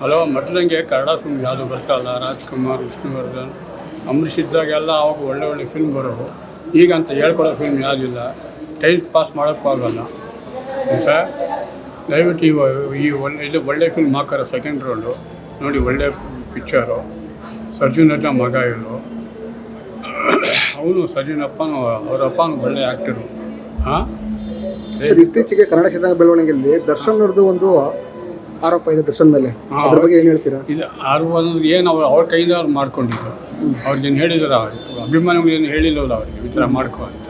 Hello, ಮೊದಲಂಗೆ Kannada film ಯಾವುದು ಬರ್ತಾಯಿಲ್ಲ ರಾಜ್ಕುಮಾರ್, ವಿಷ್ಣುವರ್ಧನ್. ಅಂಬರೀಷ್ ಇದ್ದಾಗೆಲ್ಲ ಅವಾಗ ಒಳ್ಳೆ ಒಳ್ಳೆ ಫಿಲ್ಮ್ ಬರೋವು ಈಗ ಅಂತ ಫಿಲ್ಮ್ ಯಾವುದಿಲ್ಲ ಟೈಮ್ ಪಾಸ್ ಮಾಡೋಕ್ಕೂ ಆಗೋಲ್ಲ. ಸರ್? ದಯವಿಟ್ಟು ಈ ಈ ಒಳ್ಳೆ, ಇದು ಒಳ್ಳೆ ಫಿಲ್ಮ್ ಹಾಕಾರ ಸೆಕೆಂಡ್ ರೌಂಡು ನೋಡಿ, ಒಳ್ಳೆ ಪಿಕ್ಚರು ಸರ್ಜುನಜ್ಜ ಮಗ ಇವರು ಅವನು ಸರ್ಜುನಪ್ಪನು ಅವ್ರ ಅಪ್ಪನು ಒಳ್ಳೆ ಆ್ಯಕ್ಟರು ಹಾಂ? ಇತ್ತೀಚೆಗೆ ಕನ್ನಡ ಚಿತ್ರ ಬೆಳವಣಿಗೆಯಲ್ಲಿ ದರ್ಶನ್ ಅವ್ರದ್ದು ಒಂದು ಆರೋಪ ಇದೆ ದರ್ಶನ್ ಮೇಲೆ. ಅದ್ರ ಬಗ್ಗೆ ಏನು ಹೇಳ್ತೀರಾ? ಇದು ಅರುವಂದ್ರೆ ಏನು ಅವ್ರು ಅವ್ರ ಕೈಯಿಂದ ಅವ್ರು ಮಾಡ್ಕೊಂಡಿದ್ರು ಅವ್ರಿಗೇನು ಹೇಳಿದಾರ ಅವ್ರಿಗೆ ಅಭಿಮಾನಿಗಳೇನು ಹೇಳಿಲ್ಲವಲ್ಲ ಅವ್ರಿಗೆ ಈ ಥರ ಮಾಡ್ಕೊ ಅಂತ.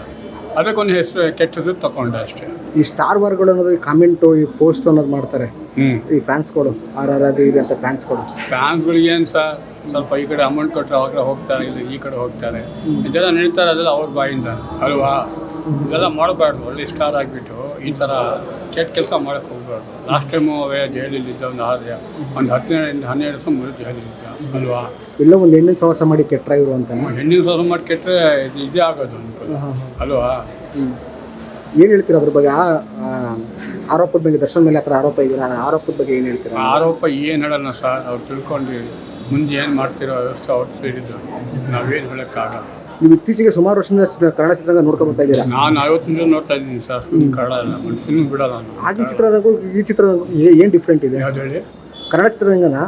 ಅದಕ್ಕೊಂದು ಹೆಸರು ಕೆಟ್ಟ ಹೆಸರು ತಗೊಂಡೆ ಅಷ್ಟೇ. ಈ ಸ್ಟಾರ್ ವಾರ್ಗಳು ಅನ್ನೋದು ಈ ಕಾಮೆಂಟು ಈ ಪೋಸ್ಟ್ ಅನ್ನೋದು ಮಾಡ್ತಾರೆ. ಹ್ಞೂ ಈ ಫ್ಯಾನ್ಸ್ಗಳು ಆರ್ ಆರ್ ಅದು ಇದೆ ಅಂತ ಫ್ಯಾನ್ಸ್ಗಳು ಫ್ಯಾನ್ಸ್ಗಳಿಗೆ ಏನು ಸರ್ ಸ್ವಲ್ಪ ಈ ಕಡೆ ಅಮೌಂಟ್ ಕೊಟ್ಟರೆ ಅವಾಗ ಹೋಗ್ತಾರೆ ಇಲ್ಲ ಈ ಕಡೆ ಹೋಗ್ತಾರೆ. ಇದೆಲ್ಲ ನಡೀತಾರೆ ಅದೆಲ್ಲ ಅವ್ರ ಬಾಯಿಂದ. ಅಲ್ವಾ? ಇದೆಲ್ಲ ಮಾಡಬಾರ್ದು. ಒಳ್ಳೆ ಸ್ಟಾರ್ ಆಗಿಬಿಟ್ಟು ಈ ಥರ ಕೆಟ್ಟ ಕೆಲಸ ಮಾಡೋಕ್ಕೆ ಹೋಗ್ಬಾರ್ದು. ಲಾಸ್ಟ್ ಟೈಮು ಅವೇ ಜೈಲಲ್ಲಿದ್ದ ಒಂದು ಆದ್ರೆ ಒಂದು ಹದಿನೈದು ಹನ್ನೆರಡು ವರ್ಷ ಮೊದಲು ಜೈಲಲ್ಲಿದ್ದ ಅಲ್ವಾ? ಇಲ್ಲ ಒಂದು ಹೆಣ್ಣಿನ ಸವಾಸ ಮಾಡಿ ಕೆಟ್ಟರೆ ಇವರು ಅಂತ ಹೆಣ್ಣಿನ ಸಾಹಸ ಮಾಡಿ ಕೆಟ್ಟರೆ ಇದು ಇದೇ ಆಗೋದು ಅಂತ. ಅಲ್ವಾ? ಏನು ಹೇಳ್ತೀರಾ ಅದ್ರ ಬಗ್ಗೆ? ಆರೋಪದ ಬಗ್ಗೆ ದರ್ಶನ ಮೇಲೆ ಹತ್ರ ಆರೋಪ ಇದೆ ಆ ಆರೋಪದ ಬಗ್ಗೆ ಏನು ಹೇಳ್ತೀರಾ? ಆರೋಪ ಏನು ಹೇಳಲ್ಲ ಸರ್. ಅವ್ರು ತಿಳ್ಕೊಂಡು ಮುಂದೆ ಏನು ಮಾಡ್ತಿರೋ ವ್ಯವಸ್ಥೆ ಅವ್ರು ಸೇರಿದ್ದು ನಾವೇನು ಹೇಳೋಕ್ಕಾಗಲ್ಲ. ನೀವು ಇತ್ತೀಚೆಗೆ ಸುಮಾರು ವರ್ಷದಿಂದ ಚಿತ್ರ- ಕನ್ನಡ ಚಿತ್ರರಂಗ ನೋಡ್ಕೊಂಡು ಬರ್ತಾ ಇದ್ದೀರಾ? ನಾನು ಐವತ್ತು ನಿಮಿಷ ನೋಡ್ತಾ ಇದ್ದೀನಿ ಸರ್ ಫಿಲ್ಮ್ ಕನ್ನಡ ಒಂದು ಫಿಲ್ಮ್ ಬಿಡಲ್ಲ ನಾನು. ಆಗಿ ಚಿತ್ರರಂಗಕ್ಕೂ ಈ ಚಿತ್ರರಂಗ ಏನು ಡಿಫ್ರೆಂಟ್ ಇದೆ? ಯಾವ್ದು ಹೇಳಿ? ಕನ್ನಡ ಚಿತ್ರರಂಗನ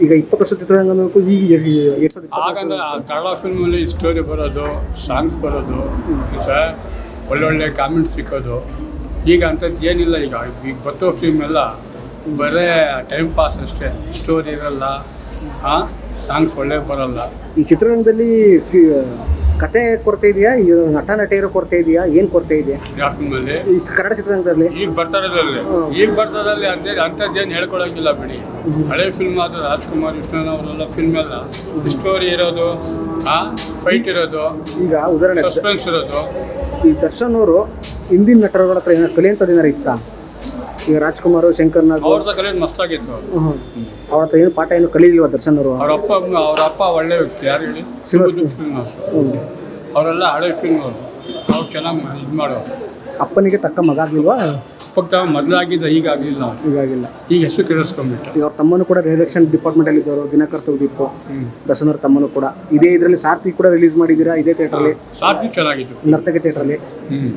ಈಗ ಇಪ್ಪತ್ತು ವರ್ಷ ಚಿತ್ರರಂಗಕ್ಕೂ ಈಗ ಈ ಸಾವಿರದ ಇಪ್ಪತ್ತು ಆಗಂದ್ರೆ ಆ ಕನ್ನಡ ಫಿಲ್ಮಲ್ಲಿ ಸ್ಟೋರಿ ಬರೋದು ಸಾಂಗ್ಸ್ ಬರೋದು ಒಳ್ಳೊಳ್ಳೆ ಕಾಮೆಂಟ್ ಸಿಕ್ಕೋದು. ಈಗ ಅಂಥದ್ದು ಏನಿಲ್ಲ ಈಗ ಈಗ ಬರ್ತೋ ಫಿಲ್ಮ್ ಎಲ್ಲ ಬರೇ ಟೈಮ್ ಪಾಸ್ ಅಷ್ಟೇ ಸ್ಟೋರಿ ಇರಲ್ಲ ಹಾಂ ಸಾಂಗ್ಸ್ ಒಳ್ಳೆ ಬರಲ್ಲ. ಈ ಚಿತ್ರರಂಗದಲ್ಲಿ ಸಿ ಕತೆ ಕೊರತೆ ಇದೆಯಾ? ಈ ನಟ ನಟಿಯರ ಕೊರತೆ ಇದೆಯಾ? ಏನು ಕೊರತೆ ಇದೆಯಾ? ಯಾವ ಈ ಕನ್ನಡ ಚಿತ್ರರಂಗದಲ್ಲಿ? ಈಗ ಬರ್ತಾರದಲ್ಲಿ ಈಗ ಬರ್ತಾರಲ್ಲಿ ಅದೇ ಅಂಥದ್ದೇನು ಹೇಳ್ಕೊಳಂಗಿಲ್ಲ ಬಿಡಿ. ಹಳೆ ಫಿಲ್ಮ್ ಆದ್ರೆ ರಾಜ್ಕುಮಾರ್ ವಿಷ್ಣುವರ್ಧನ್ ಅವರೆಲ್ಲ ಫಿಲ್ಮ್ ಎಲ್ಲ. ಸ್ಟೋರಿ ಇರೋದು ಆ ಫೈಟ್ ಇರೋದು ಈಗ ಉದಾಹರಣೆ ಸಸ್ಪೆನ್ಸ್ ಇರೋದು. ಈ ದರ್ಶನ್ ಅವರು ಹಿಂದಿನ ನಟರುಗಳ ಹತ್ರ ಏನಾದ್ರು ಕಲಿಯಂಥದ್ದು ಏನಾರು ಇತ್ತಾ? ಈಗ ರಾಜ್ಕುಮಾರ್ ಶಂಕರ್ ನಾಗ್ ಅವ್ರದ್ದು ಕಲಿಯೋದು ಮಸ್ತಾಗಿತ್ತು ಅವ್ರು. ಅವ್ರ ಹತ್ರ ಏನು ಪಾಠ ಏನು ಕಲೀಲಿಲ್ವಾ ದರ್ಶನ್ ಅವರು? ಅವ್ರ ಅಪ್ಪ ಅವ್ರ ಅಪ್ಪ ಒಳ್ಳೆ ವ್ಯಕ್ತಿ ಯಾರು ಹೇಳಿ? ಶ್ರೀನಿವಾಸ ಅವರೆಲ್ಲ ಹಳೆ ಫಿಲ್ಮ್ ಅವರು. ಅವ್ರು ಚೆನ್ನಾಗಿ ಇದು ಮಾಡೋರು. ಅಪ್ಪನಿಗೆ ತಕ್ಕ ಮಗ ಆಗ್ಲಿಲ್ವಾ? ಪಕ್ಕ ಮೊದಲಾಗಿದ್ದ ಈಗ ಆಗಲಿಲ್ಲ ಈಗಾಗಿಲ್ಲ. ಈಗ ಹೆಸರು ಕೇಳಿಸ್ಕೊಂಡ್ಬಿಟ್ಟು ಈಗ ಅವ್ರ ತಮ್ಮನು ಕೂಡ ರಿಲೆಕ್ಷನ್ ಡಿಪಾರ್ಟ್ಮೆಂಟ್ ಅಲ್ಲಿ ಇದ್ದವರು ದಿನಕರ್ ತಗದೀಪು ದರ್ಶನವ್ರ ತಮ್ಮನು ಕೂಡ. ಇದೇ ಇದರಲ್ಲಿ ಸಾರ್ಥಿ ಕೂಡ ರಿಲೀಸ್ ಮಾಡಿದ್ದೀರಾ? ಇದೇ ಥಿಯೇಟ್ರಲ್ಲಿ ಸಾರ್ಥಿ ಚೆನ್ನಾಗಿತ್ತು. ನರ್ತಕ ಥಿಯೇಟರ್ ಅಲ್ಲಿ?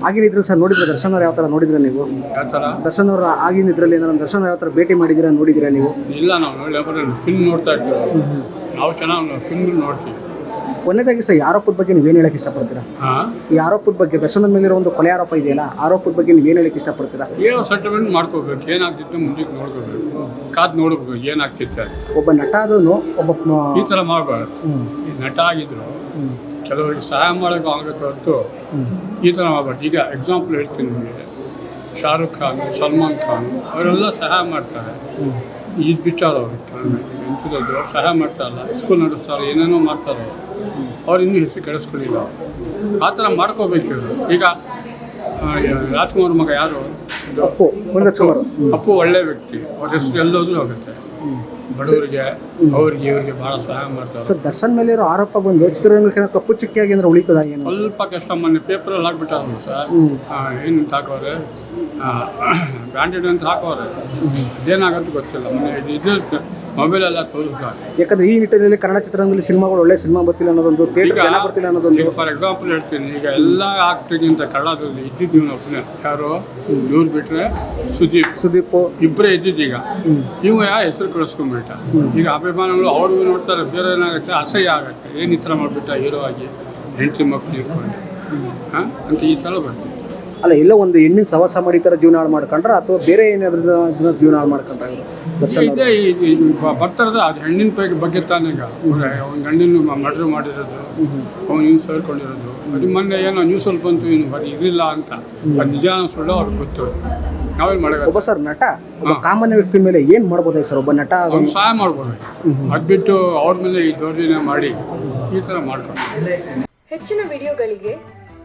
ಆಗಿನ ಇದ್ರಲ್ಲಿ ಸರ್ ನೋಡಿದ್ರೆ? ದರ್ಶನ್ ಅವ್ರು ಯಾವ ಥರ ನೋಡಿದ್ರೆ ನೀವು? ಯಾವ ಥರ? ದರ್ಶನ್ ಅವ್ರ ಆಗಿನ ಇದ್ರಲ್ಲಿ ಏನಾದ್ರು ದರ್ಶನ್ ಯಾವ ತರ ಭೇಟಿ ಮಾಡಿದ್ದೀರಾ ನೋಡಿದ್ದೀರಾ ನೀವು? ಇಲ್ಲ ನಾವು ಫಿಲ್ಮ್ ನೋಡ್ತಾ ಇರ್ತೀವಿ ನಾವು ಚೆನ್ನಾಗಿ ಫಿಲ್ಮ್ ನೋಡ್ತೀವಿ. ಕೊನೆಯದಾಗಿ ಸರ್ ಈ ಆರೋಪದ ಬಗ್ಗೆ ನೀವೇನು ಹೇಳಕ್ಕೆ ಇಷ್ಟಪಡ್ತೀರಾ? ಈ ಆರೋಪದ ಬಗ್ಗೆ ದರ್ಶನದ ಮೇಲಿರೋ ಒಂದು ಕೊಲೆ ಆರೋಪ ಇದೆಯಲ್ಲ ಆರೋಪದ ಬಗ್ಗೆ ನೀವೇನು ಹೇಳಕ್ಕೆ ಇಷ್ಟಪಡ್ತೀರಾ? ಏನೋ ಸೆಟಲ್ಮೆಂಟ್ ಮಾಡ್ಕೋಬೇಕು ಏನಾಗ್ತಿತ್ತು ಮುಂದಕ್ಕೆ ನೋಡ್ಕೋಬೇಕು ಕಾದ್ ನೋಡ್ಬೇಕು ಏನಾಗ್ತಿತ್ತು ಅಂತ. ಒಬ್ಬ ನಟ ಅದನ್ನು ಒಬ್ಬ ಈ ಥರ ಮಾಡಬಾರ್ದು. ಈ ನಟ ಆಗಿದ್ರು. ಕೆಲವರಿಗೆ ಸಹಾಯ ಮಾಡೋಕೆ ಆಗುತ್ತೆ ಹೊರತು ಈ ಥರ ಮಾಡಬಾರ್ದು. ಈಗ ಎಕ್ಸಾಂಪಲ್ ಹೇಳ್ತೀನಿ ನಿಮಗೆ. ಶಾರುಖ್ ಖಾನ್ ಸಲ್ಮಾನ್ ಖಾನ್ ಅವರೆಲ್ಲ ಸಹಾಯ ಮಾಡ್ತಾರೆ. ಇದು ಬಿಟ್ಟಾರ ಅವ್ರಿಗೆ ಅವ್ರು ಸಹಾಯ ಮಾಡ್ತಾರಲ್ಲ ಸ್ಕೂಲ್ ನಡೆಸ್ತಾರೆ ಏನೇನೋ ಮಾಡ್ತಾರೆ. ಅವ್ರು ಇನ್ನೂ ಹೆಸರು ಕೆಡಿಸ್ಕೊಳ್ಳಿಲ್ಲ ಆ ಥರ ಮಾಡ್ಕೋಬೇಕು. ಈಗ ರಾಜ್ಕುಮಾರ್ ಮಗ ಯಾರು? ಅಪ್ಪು ಅಪ್ಪು ಒಳ್ಳೆ ವ್ಯಕ್ತಿ. ಅವ್ರ ಹೆಸರು ಎಲ್ಲೋದ್ರೂ ಆಗುತ್ತೆ. ಬಡವರಿಗೆ ಅವ್ರಿಗೆ ಇವ್ರಿಗೆ ಭಾಳ ಸಹಾಯ ಮಾಡ್ತಾರೆ. ಸರ್ ದರ್ಶನ್ ಮೇಲೆ ಇರೋ ಆರೋಪ ಬಂದು ಚಿತ್ರರಂಗಕ್ಕೆ ಕಪ್ಪು ಚುಕ್ಕಿಯಾಗಿ ಅಂದ್ರೆ ಉಳಿತದ ಏನು? ಸ್ವಲ್ಪ ಕಷ್ಟ. ಮೊನ್ನೆ ಪೇಪರಲ್ಲಿ ಹಾಕ್ಬಿಟ್ಟಾರಲ್ಲ ಸರ್. ಏನು ಅಂತ ಹಾಕೋರೆ ಬ್ರ್ಯಾಂಡೆಡ್ ಅಂತ ಹಾಕೋರೆ ಅದೇನಾಗತ್ತೆ ಗೊತ್ತಿಲ್ಲ. ಮೊನ್ನೆ ಇದು ಇದು ಮೊಬೈಲೆಲ್ಲ ತೋರಿಸ್ತಾರೆ ಯಾಕಂದ್ರೆ ಈ ನಿಟ್ಟಿನಲ್ಲಿ ಕನ್ನಡ ಚಿತ್ರರಂಗದಲ್ಲಿ ಸಿನಿಮಾಗಳು ಒಳ್ಳೆ ಸಿನಿಮಾ ಬರ್ತಿಲ್ಲ ಅನ್ನೋದೊಂದು ಥಿಯೇಟರ್ ಜನ ಬರ್ತಿಲ್ಲ ಅನ್ನೋದೊಂದು. ಫಾರ್ ಎಕ್ಸಾಂಪಲ್ ಹೇಳ್ತೀನಿ ಈಗ ಎಲ್ಲ ಆಕ್ಟ್ರಿಗಿಂತ ಕನ್ನಡದಲ್ಲಿ ಇದ್ದಿದ್ದೀವಿ ಒಬ್ಬನೇ ಯಾರು? ಇವ್ರು ಬಿಟ್ರೆ ಸುದೀಪ್. ಸುದೀಪ್. ಇಬ್ಬರೇ ಇದ್ದಿದ್ದು ಈಗ. ಇವು ಯಾವ ಹೆಸರು ಕಳಿಸ್ಕೊಂಡ್ಬಿಟ್ಟ? ಈಗ ಅಭಿಮಾನಿಗಳು ಅವ್ರಿಗೂ ನೋಡ್ತಾರೆ ಬೇರೆ ಏನಾಗುತ್ತೆ? ಅಸಹ್ಯ ಆಗುತ್ತೆ. ಏನು ಈ ಥರ ಮಾಡಿಬಿಟ್ಟ ಹೀರೋ ಆಗಿ ಹೆಂಡತಿ ಮಕ್ಕಳು ಇಟ್ಕೊಂಡು ಹಾಂ? ಅಂತ ಈ ಥರ ಬರ್ತಿತ್ತು ಅಲ್ಲ ಎಲ್ಲ ಒಂದು ಹೆಣ್ಣಿನ ಸವಾಸ ಮಾಡಿ ಈ ಥರ ಜೀವನ ಹಾಳು ಮಾಡ್ಕೊಂಡ್ರೆ ಅಥವಾ ಬೇರೆ ಏನಾದ್ರೂ ಜೀವನ ಹಾಳು ಮಾಡ್ಕೊಂಡ್ರೆ? ಇದೇ ಬರ್ತಾರದ ಅದು ಹೆಣ್ಣಿನ ಬಗ್ಗೆ ಬಗ್ಗೆ ತಾನೇ ಈಗ. ಅವ್ನ ಗಂಡಿನ ಮರ್ಡರ್ ಮಾಡಿರೋದು ಅವ್ನು ಹಿಂಗೆ ಸೇರ್ಕೊಂಡಿರೋದು. ಅದು ಮೊನ್ನೆ ಏನೋ ನ್ಯೂಸಲ್ಲಿ ಬಂತು ಇನ್ನು ಅದು ಇರಲಿಲ್ಲ ಅಂತ. ಅದು ನಿಜ ಸುಳ್ಳು ಅವ್ರಿಗೆ ಗೊತ್ತು. ನಾವೇನು ಮಾಡೋದು. ಒಬ್ಬ ಸರ್ ನಟ ಒಬ್ಬ ಸಾಮಾನ್ಯ ವ್ಯಕ್ತಿ ಮೇಲೆ ಏನು ಮಾಡ್ಬೋದಾಗಿ ಸರ್? ಒಬ್ಬ ನಟ? ಅವ್ನು ಸಹಾಯ ಮಾಡ್ಬೋದು ಅದು ಬಿಟ್ಟು ಅವ್ರ ಮೇಲೆ ಈ ದೌರ್ಜನ್ಯ ಮಾಡಿ ಈ ಥರ ಮಾಡ್ಕೊಂಡು. ಹೆಚ್ಚಿನ ವಿಡಿಯೋಗಳಿಗೆ